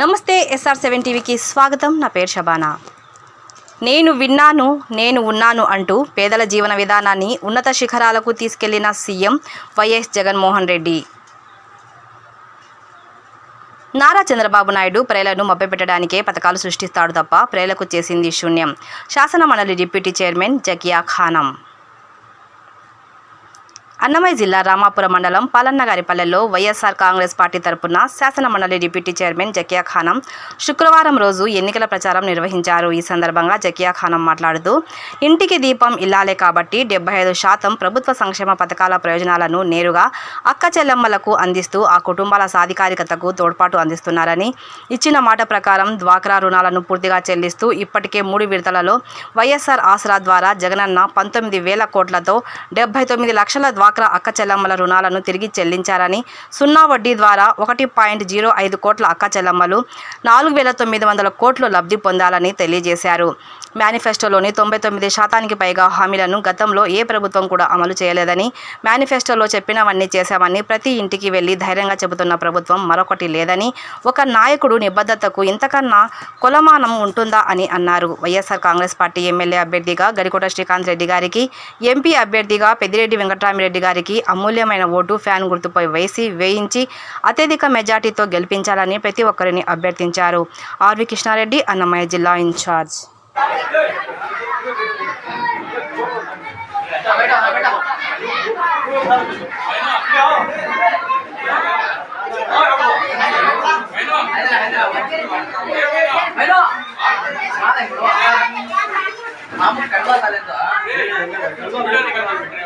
నమస్తే SR seven టీవీకి స్వాగతం. నా పేరు షబానా. నేను విన్నాను నేను ఉన్నాను అంటూ పేదల జీవన విధానాన్ని ఉన్నత శిఖరాలకు తీసుకెళ్ళిన సీఎం వైఎస్ జగన్మోహన్ రెడ్డి. నారా చంద్రబాబు నాయుడు ప్రజలను మభ్యపెట్టడానికే పథకాలు సృష్టిస్తాడు తప్ప ప్రజలకు చేసింది శూన్యం. శాసనమండలి డిప్యూటీ చైర్మన్ జకియా ఖానం. అన్నమయ్య జిల్లా రామాపురం మండలం పాలన్నగారిపల్లెలో వైఎస్ఆర్ కాంగ్రెస్ పార్టీ తరపున శాసనమండలి డిప్యూటీ చైర్మన్ జకియా ఖానం శుక్రవారం రోజు ఎన్నికల ప్రచారం నిర్వహించారు. ఈ సందర్భంగా జకియా ఖానం మాట్లాడుతూ ఇంటికి దీపం ఇల్లాలే కాబట్టి డెబ్బై ఐదు శాతం ప్రభుత్వ సంక్షేమ పథకాల ప్రయోజనాలను నేరుగా అక్క చెల్లెమ్మలకు అందిస్తూ ఆ కుటుంబాల సాధికారికతకు తోడ్పాటు అందిస్తున్నారని ఇచ్చిన మాట ప్రకారం డ్వాక్రా రుణాలను పూర్తిగా చెల్లిస్తూ ఇప్పటికే మూడు విడతలలో వైఎస్ఆర్ ఆసరా ద్వారా జగనన్న పంతొమ్మిది వేల కోట్లతో డెబ్బై తొమ్మిది లక్షల డ్వాక్రా అక్క చెల్లమ్మల రుణాలను తిరిగి చెల్లించారని సున్నా వడ్డీ ద్వారా ఒకటి పాయింట్ జీరో ఐదు కోట్ల అక్క చెల్లమ్మలు నాలుగు వేల తొమ్మిది వందల కోట్లు లబ్ధి పొందాలని తెలియజేశారు. మేనిఫెస్టోలోని తొంభై తొమ్మిది శాతానికి పైగా హామీలను గతంలో ఏ ప్రభుత్వం కూడా అమలు చేయలేదని మేనిఫెస్టోలో చెప్పినవన్నీ చేశామని ప్రతి ఇంటికి వెళ్ళి ధైర్యంగా చెబుతున్న ప్రభుత్వం మరొకటి లేదని ఒక నాయకుడు నిబద్ధతకు ఇంతకన్నా కొలమానం ఉంటుందా అని అన్నారు. వైఎస్ఆర్ కాంగ్రెస్ పార్టీ ఎమ్మెల్యే అభ్యర్థిగా గడికోట శ్రీకాంత్ రెడ్డి గారికి ఎంపీ అభ్యర్థిగా పెద్దిరెడ్డి వెంకటరామిరెడ్డి గారికి అమూల్యమైన ఓటు ఫ్యాన్ గుర్తుపై వేసి వేయించి అత్యధిక మెజార్టీతో గెలిపించాలని ప్రతి ఒక్కరిని అభ్యర్థించారు ఆర్వి కృష్ణారెడ్డి అన్నమయ్య జిల్లా ఇన్ఛార్జ్ లైటింగ్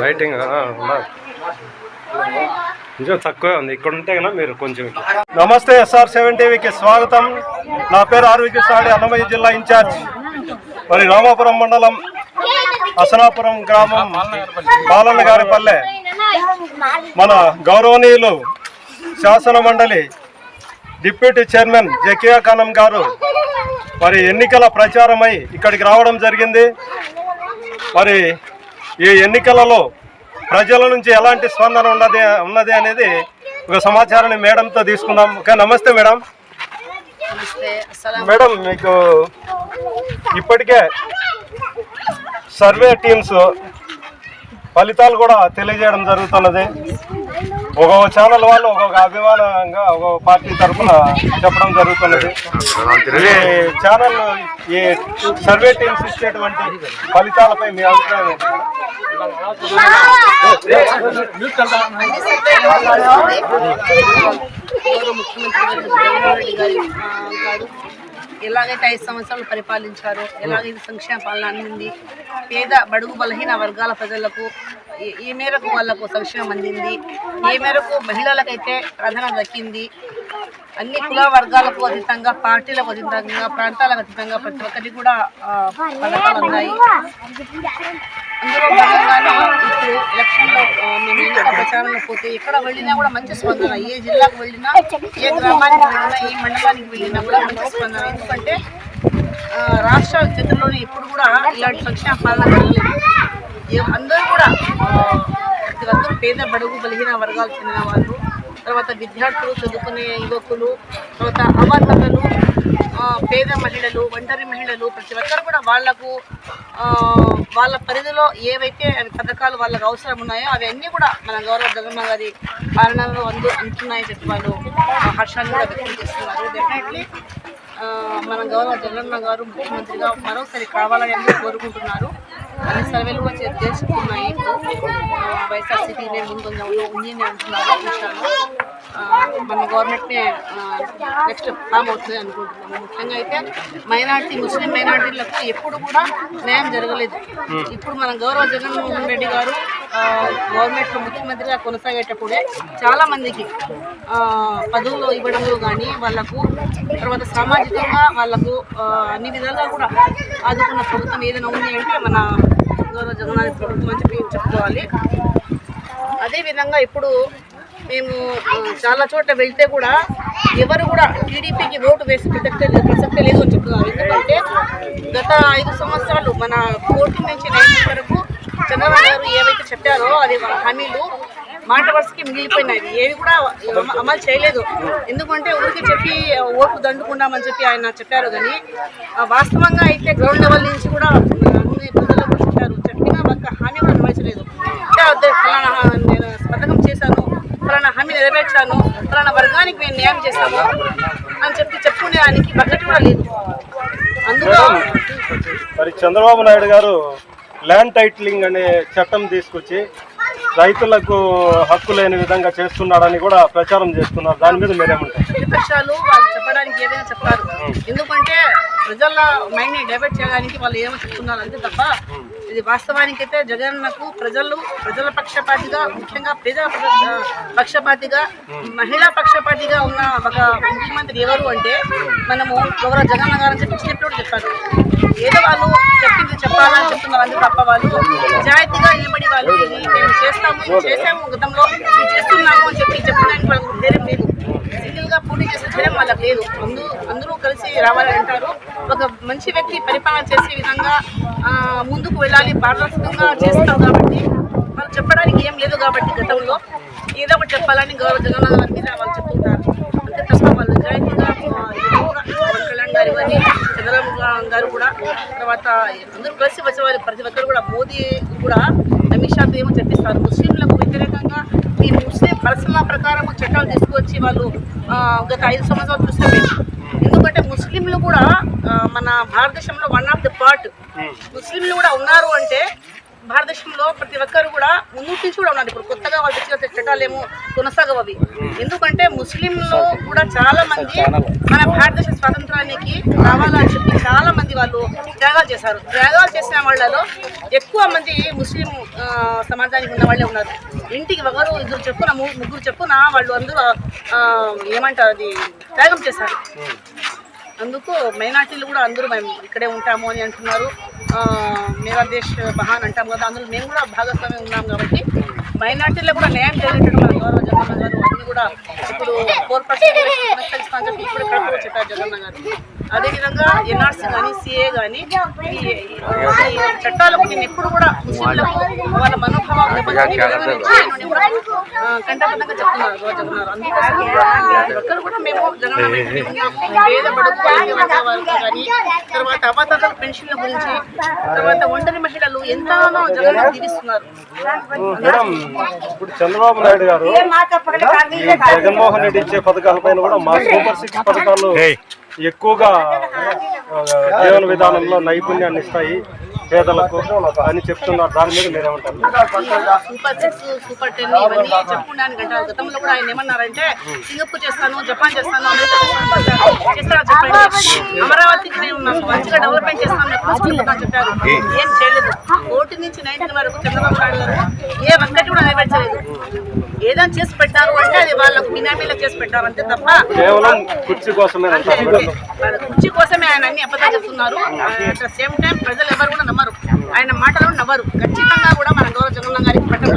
లైటింగ్ కొంచెం తక్కువే ఉంది. ఇక్కడ ఉంటే కదా మీరు కొంచెం నమస్తే ఎస్ఆర్ సెవెన్ టీవీకి స్వాగతం. నా పేరు ఆర్వి కృష్ణాడి అన్నమయ్య జిల్లా ఇన్ఛార్జ్. మరి రామాపురం మండలం అసనాపురం గ్రామం బాలన్న గారి పల్లె. మన గౌరవనీయులు శాసన మండలి డిప్యూటీ చైర్మన్ జకియా ఖానం గారు మరి ఎన్నికల ప్రచారమై ఇక్కడికి రావడం జరిగింది. మరి ఈ ఎన్నికలలో ప్రజల నుంచి ఎలాంటి స్పందన ఉన్నది ఉన్నది అనేది ఒక సమాచారాన్ని మేడంతో తీసుకుందాం. ఓకే నమస్తే మేడం. మేడం మీకు ఇప్పటికే సర్వే టీమ్స్ ఫలితాలు కూడా తెలియజేయడం జరుగుతున్నది. ఒక్కొక్క ఛానల్ వాళ్ళు ఒక్కొక్క అభిమానంగా ఒక్కొక్క పార్టీ తరఫున చెప్పడం జరుగుతున్నది. ఈ ఛానల్ ఈ సర్వే టీమ్స్ ఇచ్చేటువంటి ఫలితాలపై మీ అభిప్రాయం ఏంటి? ముఖ్యమంత్రి గారు ఎలాగైతే ఐదు సంవత్సరాలు పరిపాలించారో ఎలాగైతే సంక్షేమ పాలన అందింది పేద బడుగు బలహీన వర్గాల ప్రజలకు ఏ- మేరకు వాళ్ళకు సంక్షేమం అందింది ఏ మేరకు మహిళలకైతే ప్రాధాన్యత దక్కింది. అన్ని కుల వర్గాలకు అతీతంగా పార్టీలకు అతీతంగా ప్రాంతాలకు అతీతంగా ప్రతి ఒక్కరికి కూడా పథకాలు ఉన్నాయి. అందులో భాగంగానే ఇప్పుడు ఎలక్షన్లో మేము ప్రచారంలో పోతే ఎక్కడ వెళ్ళినా కూడా మంచి స్పందన. ఏ జిల్లాకు వెళ్ళినా ఏ గ్రామానికి వెళ్ళినా ఏ మండలానికి వెళ్ళినా కూడా మంచి స్పందన. ఎందుకంటే రాష్ట్ర చరిత్రలోనే ఎప్పుడు కూడా ఇలాంటి సంక్షేమ పాలన అందరూ కూడా ప్రతి ఒక్కరు పేద బడుగు బలిహీన వర్గాలు చెందిన వాళ్ళు తర్వాత విద్యార్థులు చదువుకునే యువకులు తర్వాత అవార్తలు పేద మహిళలు ఒంటరి మహిళలు ప్రతి ఒక్కరు కూడా వాళ్ళకు వాళ్ళ పరిధిలో ఏవైతే పథకాలు వాళ్ళకు అవసరం ఉన్నాయో అవన్నీ కూడా మన గౌరవ జగన్మోహన్ గారి పాలనలో అందు అందుతున్నాయని చెప్పి వాళ్ళు హర్షాన్ని కూడా వ్యక్తం చేస్తున్నారు. డెఫినెట్లీ మన గౌరవ జగన్మ గారు ముఖ్యమంత్రిగా మరోసారి కావాలని కోరుకుంటున్నారు. అన్ని సర్వేలు కూడా చే- తెలుసుకున్నాయి ఇప్పుడు ఆ, వైఎస్ఆర్సీపీ నేను ముందు ఉంది అని అంటున్నారు మన గవర్నమెంట్ని నెక్స్ట్ ఫామ్ అవుతుంది అనుకుంటున్నాము ముఖ్యంగా అయితే మైనార్టీ ముస్లిం మైనార్టీలకు ఎప్పుడు కూడా న్యాయం జరగలేదు. ఇప్పుడు మన గౌరవ జగన్మోహన్ రెడ్డి గారు గవర్నమెంట్ ముఖ్యమంత్రిగా కొనసాగేటప్పుడే చాలా మందికి ఆ, పదవులు ఇవ్వడంలో కానీ వాళ్ళకు తర్వాత సామాజికంగా వాళ్ళకు అన్ని విధాలుగా కూడా ఆదుకున్న ప్రభుత్వం ఏదైనా ఉంది అంటే మన గౌరవ జగన్నాథ్ ప్రభుత్వం అని చెప్పి చెప్పుకోవాలి. అదేవిధంగా ఇప్పుడు మేము చాలా చోట్ల వెళ్తే కూడా ఎవరు కూడా టీడీపీకి ఓటు వేసి ప్రసక్తే లేదు ప్రసక్తే లేదు అని చెప్తున్నారు ఎందుకంటే గత ఐదు సంవత్సరాలు మన కోర్టు నుంచి నైన్ వరకు చంద్రబాబు గారు ఏవైతే చెప్పారో అది మన హామీలు మాట వరుసకి మిగిలిపోయినాయి. ఏవి కూడా అమలు చేయలేదు. ఎందుకంటే ఊరికి చెప్పి ఓట్లు దండుకుందామని చెప్పి ఆయన చెప్పారు కానీ ఆ, వాస్తవంగా అయితే గ్రౌండ్ లెవెల్ నుంచి కూడా అన్ని ప్రజలకు చెప్పారు చెప్పినా ఒక్క హామీ కూడా నెరవేర్చలేదు అంటే అదే ఫలానా నేను పథకం చేశాను ఫలానా హామీ నెరవేర్చాను ఫలానా వర్గానికి నేను న్యాయం చేశాను అని చెప్పి చెప్పుకునేదానికి బడ్జెట్ కూడా లేదు అందులో మరి చంద్రబాబు నాయుడు గారు ల్యాండ్ టైటిలింగ్ అనే చట్టం తీసుకొచ్చి రైతులకు హక్కు లేని విధంగా చేస్తున్నాడని కూడా ప్రచారం చేస్తున్నారు. దాని మీద మీరేమంటారు? ప్రతిపక్షాలు వాళ్ళు చెప్పడానికి ఏదైనా చెప్తారు ఎందుకంటే ప్రజల మైండ్ని డైవర్ట్ చేయడానికి వాళ్ళు ఏమో చెప్తున్నారు అంతే తప్ప ఇది వాస్తవానికైతే జగన్కు ప్రజలు ప్రజల పక్షపాతిగా ముఖ్యంగా ప్రజా పక్ష- పక్షపాతిగా మహిళా పక్షపాతిగా ఉన్న ఒక ముఖ్యమంత్రి ఎవరు అంటే మనము గౌరవ జగన్ గారు అని చెప్పి చెప్పినప్పుడు చెప్పారు. ఏదో వాళ్ళు చెప్పింది చెప్పాలని చెప్తున్నారు అంతే తప్ప వాళ్ళు నిజాయితీగా నిలబడి వాళ్ళు మేము చేస్తాము చేసాము గతంలో చేస్తున్నాము అని చెప్పి చెప్పడానికి వాళ్ళకు ధైర్యం లేదు. సింగిల్గా పోటీ చేసే ధైర్యం వాళ్ళకి లేదు. అందరూ అందరూ కలిసి రావాలని అంటారు. ఒక మంచి వ్యక్తి పరిపాలన చేసే విధంగా ముందుకు వెళ్ళాలి పారదర్శకంగా చేస్తారు కాబట్టి వాళ్ళు చెప్పడానికి ఏం లేదు కాబట్టి గతంలో ఏదో ఒకటి చెప్పాలని గౌరవ జగన్నాథ్ గారి మీద వాళ్ళు చెప్తుంటారు అంతే తప్ప వాళ్ళు నిజాయితీగా ఆ, ఇది కూడా పవన్ కళ్యాణ్ గారు కానీ చంద్రబాబు గారు కూడా తర్వాత అందరూ కలిసి వచ్చేవారు ప్రతి ఒక్కరు కూడా మోదీ కూడా అమిత్ షాతో ఏమో చెప్పిస్తారు. ముస్లింలకు వ్యతిరేకంగా ఈ ముస్లిం పర్సనల్ ప్రకారం చట్టాలు తీసుకువచ్చి వాళ్ళు ఆ, గత ఐదు సంవత్సరాలు చూస్తే ఎందుకంటే ముస్లింలు కూడా మన భారతదేశంలో వన్ ఆఫ్ ద పార్ట్ ముస్లింలు కూడా ఉన్నారు అంటే భారతదేశంలో ప్రతి ఒక్కరు కూడా ముందు నుంచి కూడా ఉన్నారు. ఇప్పుడు కొత్తగా వాళ్ళు తెచ్చిన చట్టాలు ఏమో కొనసాగవు అవి ఎందుకంటే ముస్లింలు కూడా చాలా మంది మన భారతదేశ స్వాతంత్రానికి రావాలని చెప్పి చాలా మంది వాళ్ళు త్యాగాలు చేశారు. త్యాగాలు చేసిన వాళ్ళలో ఎక్కువ మంది ముస్లిం సమాజానికి ఉన్న వాళ్ళే ఉన్నారు. ఇంటికి ఒకరు ఇద్దరు చెప్పున ముగ్గురు చెప్పున వాళ్ళు అందరూ ఏమంటారు అది త్యాగం చేశారు. అందుకు మైనార్టీలు కూడా అందరూ మేము ఇక్కడే ఉంటాము అని అంటున్నారు. మేరా దేశ్ బహాన్ అంటాం కదా అందులో మేము కూడా భాగస్వామ్యం ఉన్నాం కాబట్టి మైనార్టీలకు కూడా న్యాయం జరిగేటట్టు మన గౌరవ జగన్ గారు. అన్ని కూడా ఇప్పుడు ఫోర్ పర్సెంట్ చెప్పి ఇప్పుడు కడుపు చెప్పారు జగన్ గారు. అదేవిధంగా ఎన్ఆర్సీ కానీ సిఏ కానీ ఈ చట్టాలకు నేను ఎప్పుడు కూడా ముస్లింలకు వాళ్ళ మనోభావాలు దెబ్బతిని విధంగా చేయనని కూడా ఆ, కంఠబద్ధంగా చెప్తున్నారు అందుకోసం ప్రతి ఒక్కరు కూడా మేము జగన్ పేద బడుగు కానీ తర్వాత అవతాతల పెన్షన్ల గురించి తర్వాత ఒంటరి మహిళలు ఎంతగానో జగన్ దీవిస్తున్నారు. మేడం ఇప్పుడు చంద్రబాబు నాయుడు గారు జగన్మోహన్ రెడ్డి ఇచ్చే పథకాల పైన కూడా మా సూపర్ సిక్స్ పథకాలు ఎక్కువగా జీవన విధానంలో నైపుణ్యాన్ని ఇస్తాయి పేదలకు అని చెప్తున్నారు. దాని మీద మీరేమంటారు? సూపర్ సిక్స్ సూపర్ టెన్ ఇవన్నీ చెప్పుకున్నాను గతంలో కూడా ఆయన ఏమన్నారంటే సింగపూర్ చేస్తాను జపాన్ చేస్తాను అమెరికా చేస్తాను చేస్తారా చెప్పండి. అమరావతికి నేను మంచిగా డెవలప్మెంట్ చేస్తాను చెప్పారు. ఏం చేయలేదు. ఓటు నుంచి నైన్టీన్ వరకు చంద్రబాబు నాయుడు ఏ ఒక్కటి కూడా నెరవేర్చలేదు. ఏదైనా చేసి పెట్టారు అంటే అది వాళ్ళకు బినామీలో చేసి పెట్టారు అంతే తప్ప కేవలం కుర్చీ కోసమే కుర్చీ కోసమే ఆయన అన్ని అబద్ధాలు చెప్తున్నారు. అట్ ద సేమ్ టైం ప్రజలు ఎవరు కూడా నమ్మరు. ఆయన మాటలు నవ్వరు. ఖచ్చితంగా కూడా మన గౌరవ జగన్ గారికి పట్టం